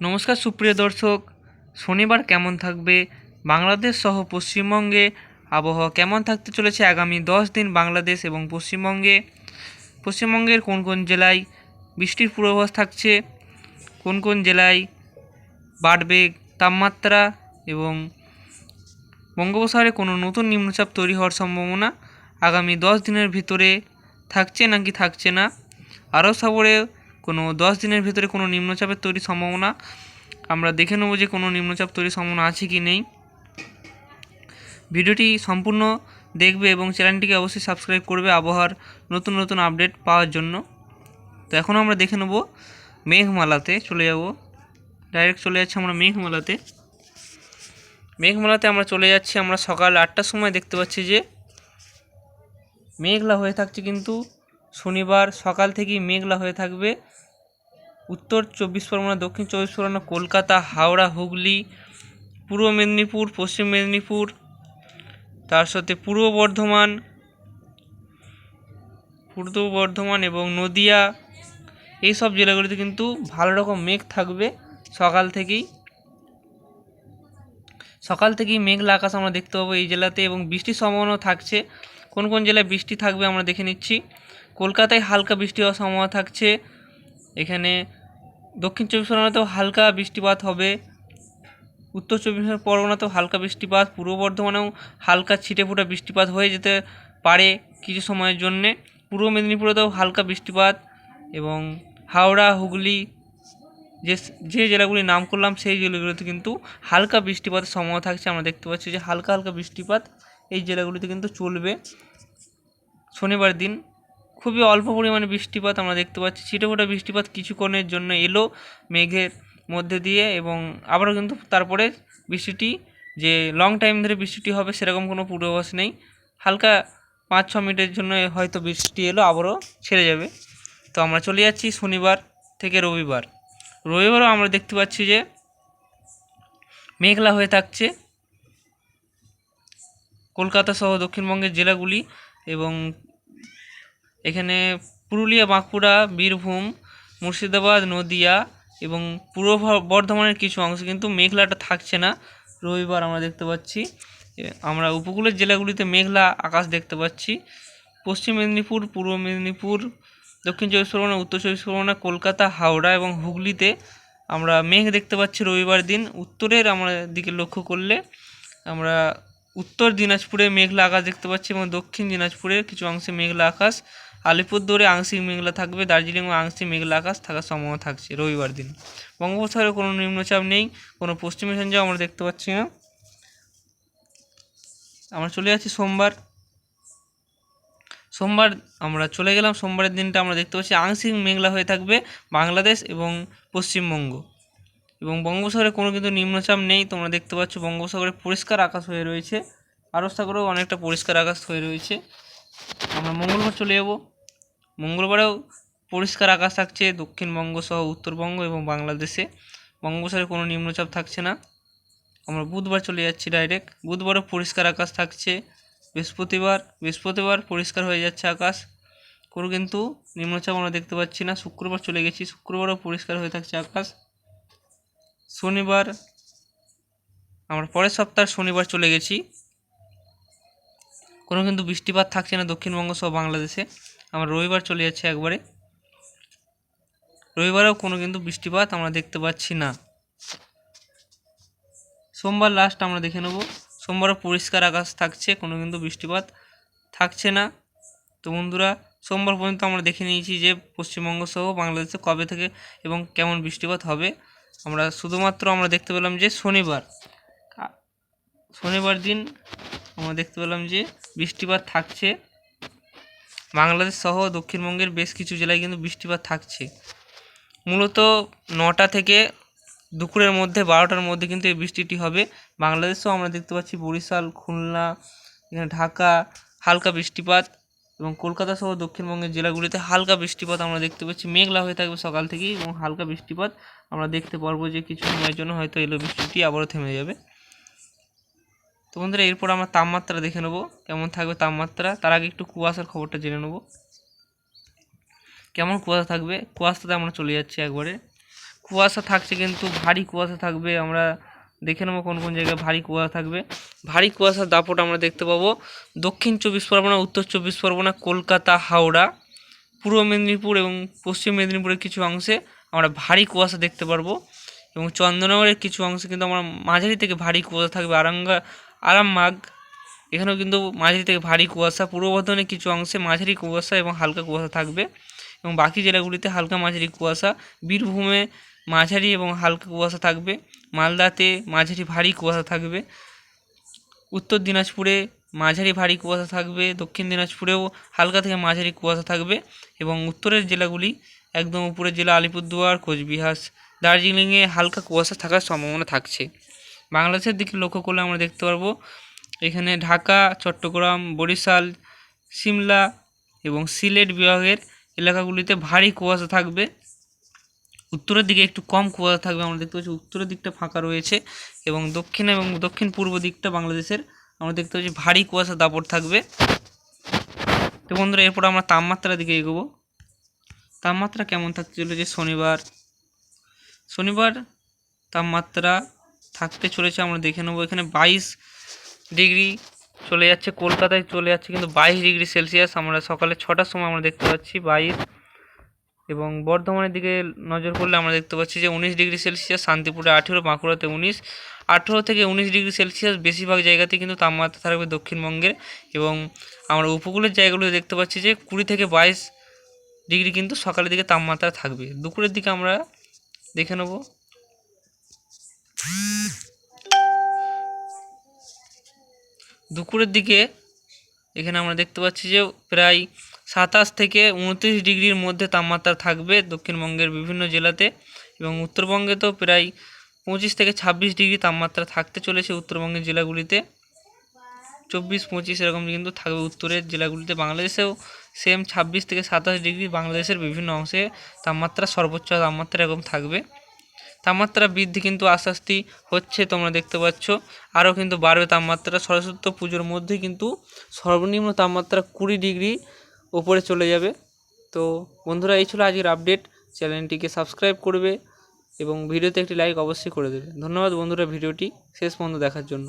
নমস্কার সুপ্রিয় দর্শক, শনিবার কেমন থাকবে? বাংলাদেশ সহ পশ্চিমবঙ্গে আবহাওয়া কেমন থাকতে চলেছে আগামী দশ দিন বাংলাদেশ এবং পশ্চিমবঙ্গে? পশ্চিমবঙ্গের কোন কোন জেলায় বৃষ্টির পূর্বাভাস থাকছে? কোন কোন জেলায় বাড়বে তাপমাত্রা? এবং বঙ্গোপসাগরে কোনো নতুন নিম্নচাপ তৈরি হওয়ার সম্ভাবনা আগামী দশ দিনের ভিতরে থাকছে নাকি থাকছে না? আরও সাগরে কোনো দশ দিনের ভিতরে কোনো নিম্নচাপের তৈরির সম্ভাবনা, আমরা দেখে নেব যে কোনো নিম্নচাপ তৈরির সম্ভাবনা আছে কি নেই। ভিডিওটি সম্পূর্ণ দেখবে এবং চ্যানেলটিকে অবশ্যই সাবস্ক্রাইব করবে আবহাওয়ার নতুন নতুন আপডেট পাওয়ার জন্য। তো এখন আমরা দেখে নেব মেঘমালাতে চলে যাব। ডাইরেক্ট চলে যাচ্ছি আমরা মেঘমালাতে। মেঘমালাতে আমরা চলে যাচ্ছি, আমরা সকাল আটটার সময় দেখতে পাচ্ছি যে মেঘলা হয়ে থাকছে কিন্তু শনিবার সকাল থেকেই মেঘলা হয়ে থাকবে। উত্তর চব্বিশ পরগনা, দক্ষিণ চব্বিশ পরগনা, কলকাতা, হাওড়া, হুগলি, পূর্ব মেদিনীপুর, পশ্চিম মেদিনীপুর, তার সাথে পূর্ব বর্ধমান পূর্ব বর্ধমান এবং নদিয়া এই সব জেলাগুলিতে কিন্তু ভালো রকম মেঘ থাকবে সকাল থেকেই। সকাল থেকেই মেঘলা আকাশ আমরা দেখতে পাবো এই জেলাতে এবং বৃষ্টির সম্ভাবনাও থাকছে। কোন কোন জেলায় বৃষ্টি থাকবে আমরা দেখে নিচ্ছি। কলকাতায় হালকা বৃষ্টি হওয়ার সম্ভাবনা থাকছে। এখানে দক্ষিণ চব্বিশ পরগনাতেও হালকা বৃষ্টিপাত হবে। উত্তর চব্বিশ পরগনাতেও হালকা বৃষ্টিপাত। পূর্ব বর্ধমানেও হালকা ছিটে ফোটা বৃষ্টিপাত হয়ে যেতে পারে কিছু সময়ের জন্যে। পূর্ব মেদিনীপুরেতেও হালকা বৃষ্টিপাত এবং হাওড়া, হুগলি যে যে জেলাগুলির নাম করলাম সেই জেলাগুলিতে কিন্তু হালকা বৃষ্টিপাতের সম্ভাবনা থাকছে। আমরা দেখতে পাচ্ছি যে হালকা হালকা বৃষ্টিপাত এই জেলাগুলিতে কিন্তু চলবে। শনিবার দিন খুবই অল্প পরিমাণে বৃষ্টিপাত আমরা দেখতে পাচ্ছি। ছিটেফোঁটা বৃষ্টিপাত কিছুক্ষণের জন্য এলো মেঘের মধ্যে দিয়ে এবং আবারও কিন্তু তারপরে বৃষ্টিটি যে লং টাইম ধরে বৃষ্টিটি হবে সেরকম কোনো পূর্বাভাস নেই। হালকা পাঁচ ছ মিনিটের জন্য হয়তো বৃষ্টি এলো, আবারও ছেড়ে যাবে। তো আমরা চলে যাচ্ছি শনিবার থেকে রবিবার। রবিবারও আমরা দেখতে পাচ্ছি যে মেঘলা হয়ে থাকছে। কলকাতা সহ দক্ষিণবঙ্গের জেলাগুলি এবং এখানে পুরুলিয়া, বাঁকুড়া, বীরভূম, মুর্শিদাবাদ, নদিয়া এবং পূর্ব বর্ধমানের কিছু অংশ, কিন্তু মেঘলাটা থাকছে না। রবিবার আমরা দেখতে পাচ্ছি। আমরা উপকূলের জেলাগুলিতে মেঘলা আকাশ দেখতে পাচ্ছি। পশ্চিম মেদিনীপুর, পূর্ব মেদিনীপুর, দক্ষিণ চব্বিশ পরগনা, উত্তর চব্বিশ পরগনা, কলকাতা, হাওড়া এবং হুগলিতে আমরা মেঘ দেখতে পাচ্ছি রবিবার দিন। উত্তরের আমরা দিকে লক্ষ্য করলে আমরা উত্তর দিনাজপুরে মেঘলা আকাশ দেখতে পাচ্ছি এবং দক্ষিণ দিনাজপুরের কিছু অংশে মেঘলা আকাশ। আলিপুরদুয়ারে আংশিক মেঘলা থাকবে, দার্জিলিং ও আংশিক মেঘলা আকাশ থাকার সম্ভাবনা থাকছে রবিবার দিন। বঙ্গোপসাগরে কোনো নিম্নচাপ নেই, কোনো পশ্চিমী সঞ্জয় আমরা দেখতে পাচ্ছি না। আমরা চলে যাচ্ছি সোমবার। সোমবার আমরা চলে গেলাম, সোমবারের দিনটা আমরা দেখতে পাচ্ছি আংশিক মেঘলা হয়ে থাকবে বাংলাদেশ এবং পশ্চিমবঙ্গ। এবং বঙ্গোপসাগরে কোনো কিন্তু নিম্নচাপ নেই। তোমরা দেখতে পাচ্ছ বঙ্গোপসাগরে পরিষ্কার আকাশ হয়ে রয়েছে। আরব সাগরেও অনেকটা পরিষ্কার আকাশ হয়ে রয়েছে। আমরা মঙ্গলবার চলে যাব। মঙ্গলবারেও পরিষ্কার আকাশ থাকছে দক্ষিণবঙ্গ সহ উত্তরবঙ্গ এবং বাংলাদেশে। বঙ্গোপসাগরে কোনো নিম্নচাপ থাকছে না। আমরা বুধবার চলে যাচ্ছি ডাইরেক্ট বুধবারও পরিষ্কার আকাশ থাকছে। বৃহস্পতিবার বৃহস্পতিবার পরিষ্কার হয়ে যাচ্ছে আকাশ। কোনো কিন্তু নিম্নচাপ আমরা দেখতে পাচ্ছি না। শুক্রবার চলে গেছি। শুক্রবারও পরিষ্কার হয়ে থাকছে আকাশ। শনিবার, আমরা পরের সপ্তাহে শনিবার চলে গেছি। কোনো কিন্তু বৃষ্টিপাত থাকছে না দক্ষিণবঙ্গ সহ বাংলাদেশে। আমরা রবিবার চলে যাচ্ছি একবারে। রবিবারেও কোনো কিন্তু বৃষ্টিপাত আমরা দেখতে পাচ্ছি না। সোমবার লাস্ট আমরা দেখে নেব। সোমবারও পরিষ্কার আকাশ থাকছে, কোনো কিন্তু বৃষ্টিপাত থাকছে না। তো বন্ধুরা, সোমবার পর্যন্ত আমরা দেখে নিয়েছি যে পশ্চিমবঙ্গ সহ বাংলাদেশে কবে থেকে এবং কেমন বৃষ্টিপাত হবে। আমরা শুধুমাত্র আমরা দেখতে পেলাম যে শনিবার। শনিবার দিন আমরা দেখতে পেলাম যে বৃষ্টিপাত থাকছে। বাংলাদেশ সহ দক্ষিণবঙ্গের বেশ কিছু জেলায় কিন্তু বৃষ্টিপাত থাকছে। মূলত নটা থেকে দুপুরের মধ্যে, বারোটার মধ্যে কিন্তু এই বৃষ্টিটি হবে। বাংলাদেশেও আমরা দেখতে পাচ্ছি বরিশাল, খুলনা, এখানে ঢাকা, হালকা বৃষ্টিপাত। এবং কলকাতা সহ দক্ষিণবঙ্গের জেলাগুলিতে হালকা বৃষ্টিপাত আমরা দেখতে পাচ্ছি। মেঘলা হয়ে থাকবে সকাল থেকেই এবং হালকা বৃষ্টিপাত আমরা দেখতে পারব যে কিছু সময়ের জন্য হয়তো এলো বৃষ্টিটি আবারও থেমে যাবে। তো বন্ধুরা, এরপর আমরা তাপমাত্রা দেখে নেব। কেমন থাকবে তাপমাত্রা? তার আগে একটু কুয়াশার খবরটা জেনে নেব। কেমন কুয়াশা থাকবে? কুয়াশাতে আমরা চলে যাচ্ছি একবারে। কুয়াশা থাকছে কিন্তু, ভারী কুয়াশা থাকবে। আমরা দেখে নেব কোন কোন জায়গায় ভারী কুয়াশা থাকবে। ভারী কুয়াশার দাপট আমরা দেখতে পাবো। দক্ষিণ চব্বিশ পরগনা, উত্তর চব্বিশ পরগনা, কলকাতা, হাওড়া, পূর্ব মেদিনীপুর এবং পশ্চিম মেদিনীপুরের কিছু অংশে আমরা ভারী কুয়াশা দেখতে পারব এবং চন্দননগরের কিছু অংশে কিন্তু আমরা মাঝারি থেকে ভারী কুয়াশা থাকবে। আরামগা আরামবাগ, এখানেও কিন্তু মাঝারি থেকে ভারী কুয়াশা। পূর্ব বর্ধমানের কিছু অংশে মাঝারি কুয়াশা এবং হালকা কুয়াশা থাকবে এবং বাকি জেলাগুলিতে হালকা মাঝারি কুয়াশা। বীরভূমে মাঝারি এবং হালকা কুয়াশা থাকবে। মালদাতে মাঝারি ভারী কুয়াশা থাকবে। উত্তর দিনাজপুরে মাঝারি ভারী কুয়াশা থাকবে। দক্ষিণ দিনাজপুরেও হালকা থেকে মাঝারি কুয়াশা থাকবে এবং উত্তরের জেলাগুলি একদম উপরের জেলা আলিপুরদুয়ার, কোচবিহার, দার্জিলিংয়ে হালকা কুয়াশা থাকার সম্ভাবনা থাকছে। বাংলাদেশের দিকে লক্ষ্য করলে আমরা দেখতে পারব, এখানে ঢাকা, চট্টগ্রাম, বরিশাল, সিমলা এবং সিলেট বিভাগের এলাকাগুলিতে ভারী কুয়াশা থাকবে। উত্তরের দিকে একটু কম কুয়াশা থাকবে, আমরা দেখতে পাচ্ছি উত্তরের দিকটা ফাঁকা রয়েছে এবং দক্ষিণ এবং দক্ষিণ পূর্ব দিকটা বাংলাদেশের, আমরা দেখতে পাচ্ছি ভারী কুয়াশা দাপট থাকবে। তো বন্ধুরা, এরপর আমরা তাপমাত্রার দিকে এগোবো। তাপমাত্রা কেমন থাকতে চলেছে? শনিবার শনিবার তাপমাত্রা থাকতে চলেছে, আমরা দেখে নেব। এখানে বাইশ ডিগ্রি চলে যাচ্ছে, কলকাতায় চলে যাচ্ছে, কিন্তু বাইশ ডিগ্রি সেলসিয়াস, আমরা সকালে ছটার সময় আমরা দেখতে পাচ্ছি বাইশ এবং বর্ধমানের দিকে নজর করলে আমরা দেখতে পাচ্ছি যে উনিশ ডিগ্রি সেলসিয়াস, শান্তিপুরে আঠেরো, বাঁকুড়াতে উনিশ, আঠেরো থেকে উনিশ ডিগ্রি সেলসিয়াস বেশিরভাগ জায়গাতে কিন্তু তাপমাত্রা থাকবে দক্ষিণবঙ্গের এবং আমরা উপকূলের জায়গাগুলো দেখতে পাচ্ছি যে কুড়ি থেকে বাইশ ডিগ্রি কিন্তু সকালের দিকে তাপমাত্রা থাকবে। দুপুরের দিকে আমরা দেখে নেব। দুপুরের দিকে এখানে আমরা দেখতে পাচ্ছি যে প্রায় সাতাশ থেকে উনত্রিশ ডিগ্রির মধ্যে তাপমাত্রা থাকবে দক্ষিণবঙ্গের বিভিন্ন জেলাতে এবং উত্তরবঙ্গে তো প্রায় পঁচিশ থেকে ছাব্বিশ ডিগ্রি তাপমাত্রা থাকতে চলেছে উত্তরবঙ্গের জেলাগুলিতে। চব্বিশ, পঁচিশ এরকম কিন্তু থাকবে উত্তরের জেলাগুলিতে। বাংলাদেশেও সেম ছাব্বিশ থেকে সাতাশ ডিগ্রি বাংলাদেশের বিভিন্ন অংশে তাপমাত্রা, সর্বোচ্চ তাপমাত্রা এরকম থাকবে। তাপমাত্রা বৃদ্ধি কিন্তু আস্তে আস্তে হচ্ছে, তোমরা দেখতে পাচ্ছ। আরও কিন্তু বাড়বে তাপমাত্রা। সরস্বতী পুজোর মধ্যেই কিন্তু সর্বনিম্ন তাপমাত্রা কুড়ি ডিগ্রি ওপরে চলে যাবে। তো বন্ধুরা, এই ছিল আজকের আপডেট চ্যানেলটিকে সাবস্ক্রাইব করবে এবং ভিডিওতে একটি লাইক অবশ্যই করে দেবে। ধন্যবাদ বন্ধুরা, ভিডিওটি শেষ পর্যন্ত দেখার জন্য।